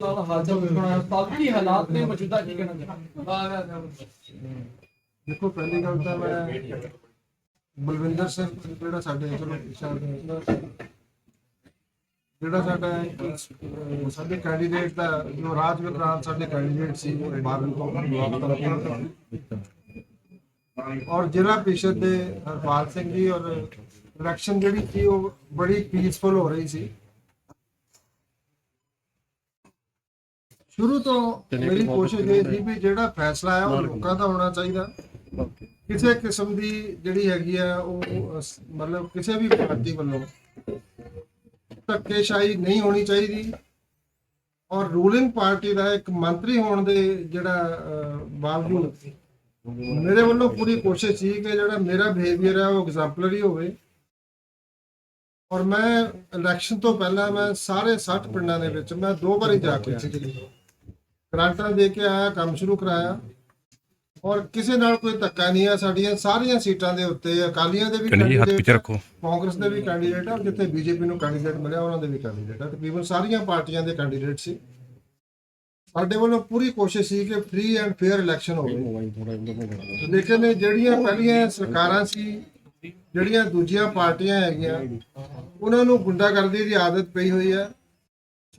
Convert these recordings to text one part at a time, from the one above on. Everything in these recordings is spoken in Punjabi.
ਸਾਲ ਹਾਜ਼ਰ ਹੋਣਾ ਹਸਪਤਾਲ ਹਾਲਾਤ ਨੇ ਮੌਜੂਦਾ ਕੀ ਕਹਿਣਾ ਦੇਖੋ, ਪਹਿਲੀ ਗੱਲ ਤਾਂ ਮੈਂ ਬਲਵਿੰਦਰ ਸਿੰਘ, ਜਿਹੜਾ ਸਾਡੇ ਚਲੋ ਜਿਹੜਾ ਸਾਡਾ ਸਾਡੇ ਕੈਂਡੀਡੇਟ ਦਾ, ਜੋ ਰਾਜ ਵਿਕਰਾਂਤ ਸਾਡੇ ਕੈਂਡੀਡੇਟ ਸੀ, ਉਹ ਤੋਂ ਔਰ ਜ਼ਿਲ੍ਹਾ ਪ੍ਰੀਸ਼ਦ ਦੇ ਹਰਪਾਲ ਸਿੰਘ ਜੀ ਔਰ ਇਲੈਕਸ਼ਨ ਜਿਹੜੀ ਸੀ, ਉਹ ਬੜੀ ਪੀਸਫੁਲ ਹੋ ਰਹੀ ਸੀ। ਸ਼ੁਰੂ ਤੋਂ ਮੇਰੀ ਕੋਸ਼ਿਸ਼ ਇਹ ਸੀ ਵੀ ਜਿਹੜਾ ਫੈਸਲਾ ਹੈ ਉਹ ਲੋਕਾਂ ਦਾ ਹੋਣਾ ਚਾਹੀਦਾ। ਕਿਸੇ ਕਿਸਮ ਦੀ ਜਿਹੜੀ ਹੈਗੀ ਆ ਉਹ ਮਤਲਬ ਕਿਸੇ ਵੀ ਪਾਰਟੀ ਵੱਲੋਂ ਧੱਕੇਸ਼ਾਹੀ ਨਹੀਂ ਹੋਣੀ ਚਾਹੀਦੀ। ਔਰ ਰੂਲਿੰਗ ਪਾਰਟੀ ਦਾ ਇੱਕ ਮੰਤਰੀ ਹੋਣ ਦੇ ਜਿਹੜਾ ਬਾਵਜੂਦ ਮੇਰੇ ਵੱਲੋਂ ਪੂਰੀ ਕੋਸ਼ਿਸ਼ ਸੀ ਕਿ ਜਿਹੜਾ ਮੇਰਾ ਬਿਹੇਵੀਅਰ ਹੈ ਉਹ ਐਗਜ਼ਾਮਪਲਰੀ ਹੋਵੇ। ਔਰ ਮੈਂ ਇਲੈਕਸ਼ਨ ਤੋਂ ਪਹਿਲਾਂ ਮੈਂ ਸਾਰੇ 60 ਪਿੰਡਾਂ ਦੇ ਵਿੱਚ ਮੈਂ ਦੋ ਵਾਰੀ ਜਾ ਕੇ ਆਇਆ ਗ੍ਰਾਂਟਾਂ ਦੇ ਕੇ ਆਇਆ ਕੰਮ ਸ਼ੁਰੂ ਕਰਾਇਆ। ਔਰ ਕਿਸੇ ਨਾਲ ਕੋਈ ਧੱਕਾ ਨਹੀਂ ਆ ਸਾਡੀਆਂ ਸਾਰੀਆਂ ਸੀਟਾਂ ਦੇ ਉੱਤੇ ਅਕਾਲੀਆਂ ਦੇ ਵੀ ਹੱਥ ਰੱਖੋ। ਕਾਂਗਰਸ ਦੇ ਵੀ ਕੈਂਡੀਡੇਟ ਆ ਜਿੱਥੇ ਬੀਜੇਪੀ ਨੂੰ ਕੈਂਡੀਡੇਟ ਮਿਲਿਆ ਉਹਨਾਂ ਦੇ ਵੀ ਕੈਂਡੀਡੇਟ ਆ। ਤਕਰੀਬਨ ਸਾਰੀਆਂ ਪਾਰਟੀਆਂ ਦੇ ਕੈਂਡੀਡੇਟ ਸੀ। ਸਾਡੇ ਵੱਲੋਂ ਪੂਰੀ ਕੋਸ਼ਿਸ਼ ਸੀ ਕਿ ਫ੍ਰੀ ਐਂਡ ਫੇਅਰ ਇਲੈਕਸ਼ਨ ਹੋਵੇ। ਲੇਕਿਨ ਜਿਹੜੀਆਂ ਪਹਿਲੀਆਂ ਸਰਕਾਰਾਂ ਸੀ ਜਿਹੜੀਆਂ ਦੂਜੀਆਂ ਪਾਰਟੀਆਂ ਹੈਗੀਆਂ ਉਹਨਾਂ ਨੂੰ ਗੁੰਡਾਗਰਦੀ ਦੀ ਆਦਤ ਪਈ ਹੋਈ ਹੈ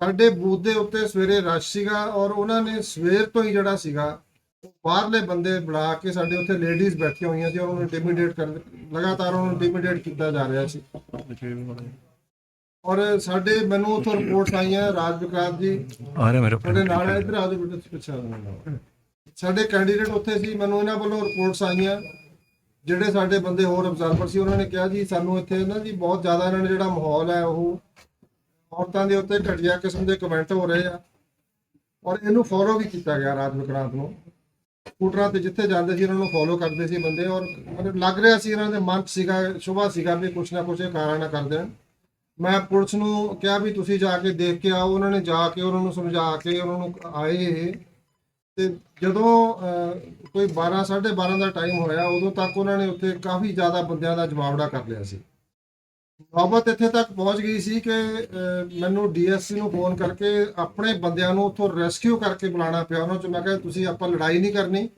ਸਾਡੇ ਬੂਥ ਦੇ ਉੱਤੇ ਸਵੇਰੇ ਰਸ਼ ਸੀਗਾ ਔਰ ਉਹਨਾਂ ਨੇ ਸਵੇਰ ਤੋਂ ਹੀ ਜਿਹੜਾ ਸੀਗਾ ਬਾਹਰਲੇ ਬੰਦੇ ਬੁਲਾ ਕੇ ਸਾਡੇ ਉੱਥੇ ਲੇਡੀਜ਼ ਬੈਠੀਆਂ ਹੋਈਆਂ ਸੀ ਔਰ ਉਹਨੂੰ ਇੰਟੀਮੀਡੇਟ ਕਰ ਲਗਾਤਾਰ ਉਹਨੂੰ ਇੰਟੀਮੀਡੇਟ ਕੀਤਾ ਜਾ ਰਿਹਾ ਸੀ। ਔਰ ਸਾਡੇ ਮੈਨੂੰ ਉੱਥੋਂ ਰਿਪੋਰਟਸ ਆਈਆਂ ਰਾਜ ਵਿਕਰਾਂਤ ਜੀ। ਆ ਰਿਹਾ ਮੇਰੇ ਸਾਡੇ ਨਾਲ ਇੱਧਰ ਆ ਜਾਓ ਬੇਟਾ ਪਿੱਛੇ ਸਾਡੇ ਕੈਂਡੀਡੇਟ ਉੱਥੇ ਸੀ ਮੈਨੂੰ ਇਹਨਾਂ ਵੱਲੋਂ ਰਿਪੋਰਟਸ ਆਈਆਂ। ਜਿਹੜੇ ਸਾਡੇ ਬੰਦੇ ਹੋਰ ਅਬਜ਼ਰਵਰ ਸੀ ਉਹਨਾਂ ਨੇ ਕਿਹਾ ਜੀ ਸਾਨੂੰ ਇੱਥੇ ਨਾ ਜੀ ਬਹੁਤ ਜ਼ਿਆਦਾ ਇਹਨਾਂ ਨੇ ਜਿਹੜਾ ਮਾਹੌਲ ਹੈ ਉਹ ਔਰਤਾਂ ਦੇ ਉੱਤੇ ਘਟੀਆ ਕਿਸਮ ਦੇ ਕਮੈਂਟ ਹੋ ਰਹੇ ਆ। ਔਰ ਇਹਨੂੰ ਫੋਲੋ ਵੀ ਕੀਤਾ ਗਿਆ ਰਾਜ ਵਿਕਰਾਂਤ ਨੂੰ। ਸਕੂਟਰਾਂ ਤੇ ਜਿੱਥੇ ਜਾਂਦੇ ਸੀ ਉਹਨਾਂ ਨੂੰ ਫੋਲੋ ਕਰਦੇ ਸੀ ਬੰਦੇ। ਔਰ ਮਤਲਬ ਲੱਗ ਰਿਹਾ ਸੀ ਇਹਨਾਂ ਦੇ ਮਨ ਸੀਗਾ ਸ਼ੁਭਾ ਸੀਗਾ ਵੀ ਕੁਛ ਨਾ ਕੁਛ ਇਹ ਕਾਰਨ ਕਰ ਦੇਣ ਮੈਂ ਪੁਲਿਸ ਨੂੰ ਕਿਹਾ ਵੀ ਤੁਸੀਂ ਜਾ ਕੇ ਦੇਖ ਕੇ ਆਓ। ਉਹਨਾਂ ਨੇ ਜਾ ਕੇ ਉਹਨਾਂ ਨੂੰ ਸਮਝਾ ਕੇ ਉਹਨਾਂ ਨੂੰ ਆਏ ਇਹ। ਤੇ ਜਦੋਂ ਅਹ, ਕੋਈ 12 12:30 ਦਾ ਟਾਈਮ ਹੋਇਆ ਉਦੋਂ ਤੱਕ ਉਹਨਾਂ ਨੇ ਉੱਥੇ ਕਾਫੀ ਜ਼ਿਆਦਾ ਬੰਦਿਆਂ ਦਾ ਜਵਾਬੜਾ ਕਰ ਲਿਆ ਸੀ। ਨੌਬਤ ਇੱਥੇ ਤੱਕ ਪਹੁੰਚ ਗਈ ਸੀ ਕਿ ਅਹ, ਮੈਨੂੰ ਡੀਐਸਸੀ ਨੂੰ ਫੋਨ ਕਰਕੇ ਆਪਣੇ ਬੰਦਿਆਂ ਨੂੰ ਉੱਥੋਂ ਰੈਸਕਿਊ ਕਰਕੇ ਬੁਲਾਉਣਾ ਪਿਆ ਉਹਨਾਂ ਚੋਂ। ਮੈਂ ਕਿਹਾ ਤੁਸੀਂ ਆਪਾਂ ਲੜਾਈ ਨਹੀਂ ਕਰਨੀ।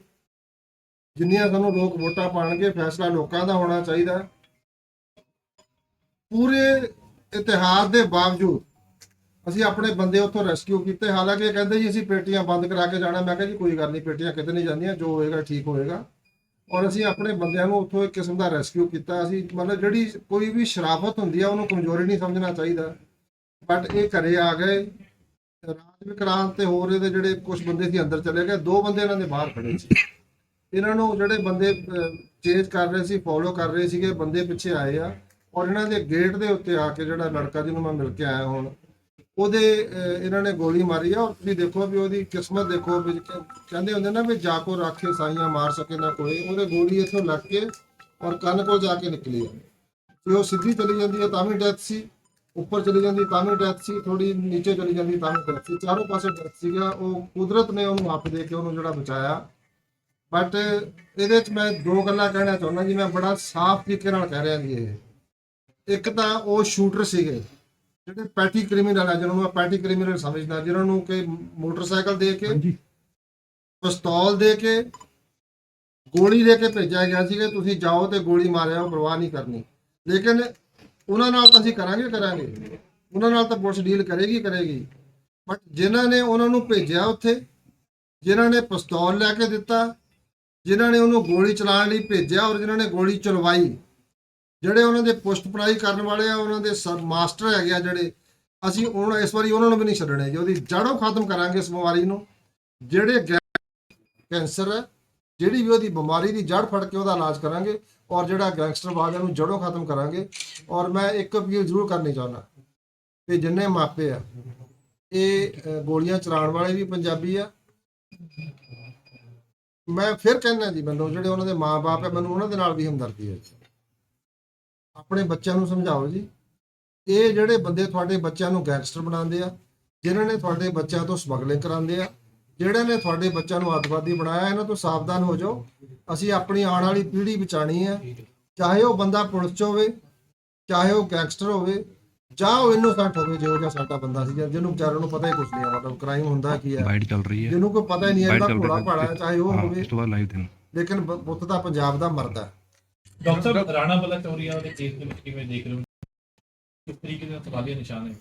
ਜਿੰਨੀਆਂ ਸਾਨੂੰ ਲੋਕ ਵੋਟਾਂ ਪਾਣਗੇ ਫੈਸਲਾ ਲੋਕਾਂ ਦਾ ਹੋਣਾ ਚਾਹੀਦਾ। ਪੂਰੇ ਇਤਿਹਾਸ ਦੇ ਬਾਵਜੂਦ ਅਸੀਂ ਆਪਣੇ ਬੰਦੇ ਉੱਥੋਂ ਰੈਸਕਿਊ ਕੀਤੇ। ਹਾਲਾਂਕਿ ਕਹਿੰਦੇ ਜੀ ਅਸੀਂ ਪੇਟੀਆਂ ਬੰਦ ਕਰਾ ਕੇ ਜਾਣਾ। ਮੈਂ ਕਿਹਾ ਜੀ ਕੋਈ ਗੱਲ ਨਹੀਂ ਪੇਟੀਆਂ ਕਿਤੇ ਨਹੀਂ ਜਾਂਦੀਆਂ। ਜੋ ਹੋਏਗਾ ਠੀਕ ਹੋਏਗਾ। ਔਰ ਅਸੀਂ ਆਪਣੇ ਬੰਦਿਆਂ ਨੂੰ ਉੱਥੋਂ ਇੱਕ ਕਿਸਮ ਦਾ ਰੈਸਕਿਊ ਕੀਤਾ। ਅਸੀਂ ਮਤਲਬ ਜਿਹੜੀ ਕੋਈ ਵੀ ਸ਼ਰਾਫਤ ਹੁੰਦੀ ਆ, ਉਹਨੂੰ ਕਮਜ਼ੋਰੀ ਨਹੀਂ ਸਮਝਣਾ ਚਾਹੀਦਾ। ਬਟ ਇਹ ਘਰੇ ਆ ਗਏ। ਰਾਜ ਵਿਕਰਾਂਤ ਤੇ ਹੋਰ ਇਹਦੇ ਜਿਹੜੇ ਕੁਝ ਬੰਦੇ ਸੀ ਅੰਦਰ ਚਲੇ ਗਏ। ਦੋ ਬੰਦੇ ਇਹਨਾਂ ਦੇ ਬਾਹਰ ਖੜੇ ਸੀ। ਇਹਨਾਂ ਨੂੰ ਜਿਹੜੇ ਬੰਦੇ ਚੇਂਜ ਕਰ ਰਹੇ ਸੀ ਫੋਲੋ ਕਰ ਰਹੇ ਸੀਗੇ, ਬੰਦੇ ਪਿੱਛੇ ਆਏ ਆ। ਔਰ ਇਹਨਾਂ ਦੇ ਗੇਟ ਦੇ ਉੱਤੇ ਆ ਕੇ ਜਿਹੜਾ ਲੜਕਾ ਜਿਹਨੂੰ ਮੈਂ ਮਿਲ ਕੇ ਆਇਆ ਹੁਣ ਉਹਦੇ ਇਹਨਾਂ ਨੇ ਗੋਲੀ ਮਾਰੀ ਆ ਔਰ ਤੁਸੀਂ ਦੇਖੋ ਵੀ ਉਹਦੀ ਕਿਸਮਤ ਦੇਖੋ ਵੀ ਕਹਿੰਦੇ ਹੁੰਦੇ ਨਾ ਵੀ ਜਾ ਕੋ ਰਾਖੇ ਸਾਈਆਂ ਮਾਰ ਸਕੇ ਨਾ ਕੋਈ, ਉਹਦੇ ਗੋਲੀ ਇੱਥੋਂ ਲੱਗ ਕੇ ਔਰ ਕੰਨ ਕੋਲ ਜਾ ਕੇ ਨਿਕਲੀ ਆ। ਜੇ ਉਹ ਸਿੱਧੀ ਚਲੀ ਜਾਂਦੀ ਹੈ ਤਾਂ ਵੀ ਡੈਥ ਸੀ, ਉੱਪਰ ਚਲੀ ਜਾਂਦੀ ਤਾਂ ਵੀ ਡੈਥ ਸੀ ਥੋੜੀ ਨੀਚੇ ਚਲੀ ਜਾਂਦੀ ਤਾਂ ਵੀ ਡੈਥ ਸੀ, ਚਾਰੋਂ ਪਾਸੇ ਡੈਥ ਸੀਗਾ, ਉਹ ਕੁਦਰਤ ਨੇ ਉਹਨੂੰ ਆਪ ਦੇ ਕੇ ਉਹਨੂੰ ਜਿਹੜਾ ਬਚਾਇਆ। ਬਟ ਇਹਦੇ ਚ ਮੈਂ ਦੋ ਗੱਲਾਂ ਕਹਿਣਾ ਚਾਹੁੰਦਾ ਜੀ, ਮੈਂ ਬੜਾ ਸਾਫ਼ ਤਰੀਕੇ ਨਾਲ ਕਹਿ ਰਿਹਾ ਜੀ ਇਹ। ਇੱਕ ਤਾਂ ਉਹ ਸ਼ੂਟਰ ਸੀਗੇ ਜਿਹੜੇ ਪੈਟੀ ਕ੍ਰਿਮੀਨਲ ਆ ਜਿਹਨਾਂ ਨੂੰ ਮੈਂ ਪੈਟੀ ਕ੍ਰਿਮੀਨਲ ਸਮਝਦਾ ਜਿਨ੍ਹਾਂ ਨੂੰ ਕਿ ਮੋਟਰਸਾਈਕਲ ਦੇ ਕੇ ਪਿਸਤੌਲ ਦੇ ਕੇ ਗੋਲੀ ਦੇ ਕੇ ਭੇਜਿਆ ਗਿਆ ਸੀ ਕਿ ਤੁਸੀਂ ਜਾਓ ਤੇ ਗੋਲੀ ਮਾਰਿਓ ਪਰਵਾਹ ਨਹੀਂ ਕਰਨੀ। ਲੇਕਿਨ ਉਹਨਾਂ ਨਾਲ ਤਾਂ ਅਸੀਂ ਕਰਾਂਗੇ ਕਰਾਂਗੇ। ਉਹਨਾਂ ਨਾਲ ਤਾਂ ਪੁਲਿਸ ਡੀਲ ਕਰੇਗੀ ਕਰੇਗੀ। ਬਟ ਜਿਨ੍ਹਾਂ ਨੇ ਉਹਨਾਂ ਨੂੰ ਭੇਜਿਆ ਉੱਥੇ ਜਿਨ੍ਹਾਂ ਨੇ ਪਿਸਤੌਲ ਲੈ ਕੇ ਦਿੱਤਾ ਜਿਨ੍ਹਾਂ ਨੇ ਉਹਨੂੰ ਗੋਲੀ ਚਲਾਉਣ ਲਈ ਭੇਜਿਆ ਔਰ ਜਿਨ੍ਹਾਂ ਨੇ ਗੋਲੀ ਚਲਵਾਈ ਜਿਹੜੇ ਉਹਨਾਂ ਦੇ ਪੁਸ਼ਤ ਪੜਾਈ ਕਰਨ ਵਾਲੇ ਆ, ਉਹਨਾਂ ਦੇ ਸਬ ਮਾਸਟਰ ਹੈਗੇ ਆ ਜਿਹੜੇ, ਅਸੀਂ ਉਹਨਾਂ, ਇਸ ਵਾਰੀ ਉਹਨਾਂ ਨੂੰ ਵੀ ਨਹੀਂ ਛੱਡਣੇ ਜੀ ਉਹਦੀ ਜੜੋਂ ਖਤਮ ਕਰਾਂਗੇ ਇਸ ਬਿਮਾਰੀ ਨੂੰ। ਜਿਹੜੇ ਗੈ- ਕੈਂਸਰ ਹੈ, ਜਿਹੜੀ ਵੀ ਉਹਦੀ ਬਿਮਾਰੀ ਦੀ ਜੜ ਫੜ ਕੇ ਉਹਦਾ ਇਲਾਜ ਕਰਾਂਗੇ, ਔਰ ਜਿਹੜਾ ਗੈਂਗਸਟਰਵਾਦ ਹੈ, ਉਹਨੂੰ ਜੜੋਂ ਖਤਮ ਕਰਾਂਗੇ। ਔਰ ਮੈਂ ਇੱਕ ਅਪੀਲ ਜ਼ਰੂਰ ਕਰਨੀ ਚਾਹੁੰਦਾ ਕਿ ਜਿੰਨੇ ਮਾਪੇ ਆ, ਇਹ ਗੋਲੀਆਂ ਚਲਾਉਣ ਵਾਲੇ ਵੀ ਪੰਜਾਬੀ ਆ। ਮੈਂ ਫਿਰ ਕਹਿੰਦਾ ਜੀ, ਮੈਨੂੰ ਜਿਹੜੇ ਉਹਨਾਂ ਦੇ ਮਾਪੇ ਆ, ਮੈਨੂੰ ਉਹਨਾਂ ਦੇ ਨਾਲ ਵੀ ਹਮਦਰਦੀ ਹੈ ਆਪਣੇ ਬੱਚਿਆਂ ਨੂੰ ਸਮਝਾਓ ਜੀ। ਇਹ ਜਿਹੜੇ ਬੰਦੇ ਤੁਹਾਡੇ ਬੱਚਿਆਂ ਨੂੰ ਗੈਂਗਸਟਰ ਬਣਾਉਂਦੇ ਆ ਜਿਨ੍ਹਾਂ ਨੇ ਤੁਹਾਡੇ ਬੱਚਿਆਂ ਤੋਂ ਸਮਗਲਿੰਗ ਕਰਾਉਂਦੇ ਆ ਜਿਹੜੇ ਨੇ ਤੁਹਾਡੇ ਬੱਚਿਆਂ ਨੂੰ ਅੱਤਵਾਦੀ ਬਣਾਇਆ ਇਹਨਾਂ ਤੋਂ ਸਾਵਧਾਨ ਹੋ ਜਾਓ। ਅਸੀਂ ਆਪਣੀ ਆਉਣ ਵਾਲੀ ਪੀੜ੍ਹੀ ਬਚਾਣੀ ਹੈ ਚਾਹੇ ਉਹ ਬੰਦਾ ਪੁਲਿਸ 'ਚ ਹੋਵੇ ਚਾਹੇ ਉਹ ਗੈਂਗਸਟਰ ਹੋਵੇ ਜਾਂ ਉਹ ਇਨੋਸੈਂਟ ਹੋਵੇ ਜਿਹੋ ਜਿਹਾ ਸਾਡਾ ਬੰਦਾ ਸੀ ਜਿਹਨੂੰ ਵਿਚਾਰੇ ਨੂੰ ਪਤਾ ਹੀ ਕੁਝ ਨਹੀਂ ਆ ਮਤਲਬ ਕ੍ਰਾਈਮ ਹੁੰਦਾ ਕੀ ਹੈ ਵਾਈਟ ਚੱਲ ਰਹੀ ਹੈ ਜਿਹਨੂੰ ਕੋਈ ਪਤਾ ਹੀ ਨਹੀਂ ਇਹਦਾ ਘੋੜਾ ਭਾੜਾ ਚਾਹੇ ਉਹ ਹੋਵੇ। ਇਸ ਤੋਂ ਬਾਅਦ ਲਾਈਵ ਦੇਣ ਲੇਕਿਨ ਬ- ਪੁੱਤ ਦਾ ਪੰਜਾਬ ਦਾ ਮਰਦਾ ਹੈ। ਡਾਕਟਰ ਸਾਹਿਬ, ਰਾਣਾ ਬਲਾ ਚੌਰੀਆ ਦੇ ਕੇਸ ਦੇ ਵਿੱਚ ਕਿਵੇਂ ਦੇਖ ਰਹੇ ਹੋ? ਕਿਸ ਤਰੀਕੇ ਦੇ ਸਵਾਲੀਆ ਨਿਸ਼ਾਨ ਹੈ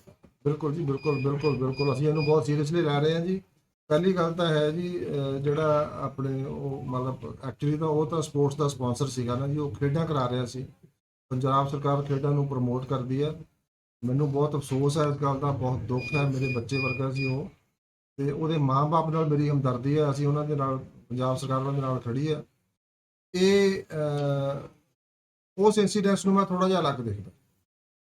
ਬਿਲਕੁਲ ਜੀ, ਬਿਲਕੁਲ ਬਿਲਕੁਲ ਬਿਲਕੁਲ। ਅਸੀਂ ਇਹਨੂੰ ਬਹੁਤ ਸੀਰੀਅਸਲੀ ਲੈ ਰਹੇ ਹਾਂ ਜੀ। ਪਹਿਲੀ ਗੱਲ ਤਾਂ ਹੈ ਜੀ ਜਿਹੜਾ ਆਪਣੇ ਉਹ ਮਤਲਬ ਐਕਚੁਅਲੀ ਤਾਂ ਉਹ ਤਾਂ ਸਪੋਰਟਸ ਦਾ ਸਪਾਂਸਰ ਸੀਗਾ ਨਾ ਜੀ। ਉਹ ਖੇਡਾਂ ਕਰਾ ਰਿਹਾ ਸੀ। ਪੰਜਾਬ ਸਰਕਾਰ ਖੇਡਾਂ ਨੂੰ ਪ੍ਰਮੋਟ ਕਰਦੀ ਹੈ। ਮੈਨੂੰ ਬਹੁਤ ਅਫਸੋਸ ਹੈ ਇਸ ਗੱਲ ਦਾ, ਬਹੁਤ ਦੁੱਖ ਹੈ ਮੇਰੇ ਬੱਚੇ ਵਰਗਾ ਸੀ ਉਹ। ਤੇ ਉਹਦੇ ਮਾਂ-ਬਾਪ ਨਾਲ ਮੇਰੀ ਹਮਦਰਦੀ ਹੈ। ਅਸੀਂ ਉਹਨਾਂ ਦੇ ਨਾਲ, ਪੰਜਾਬ ਸਰਕਾਰ ਉਹਨਾਂ ਦੇ ਨਾਲ ਖੜੀ ਹੈ। ਇਹ ਉਸ ਇਨਸੀਡੈਂਟਸ ਨੂੰ ਮੈਂ ਥੋੜਾ ਜਿਹਾ ਅਲੱਗ ਦੇਖਦਾ।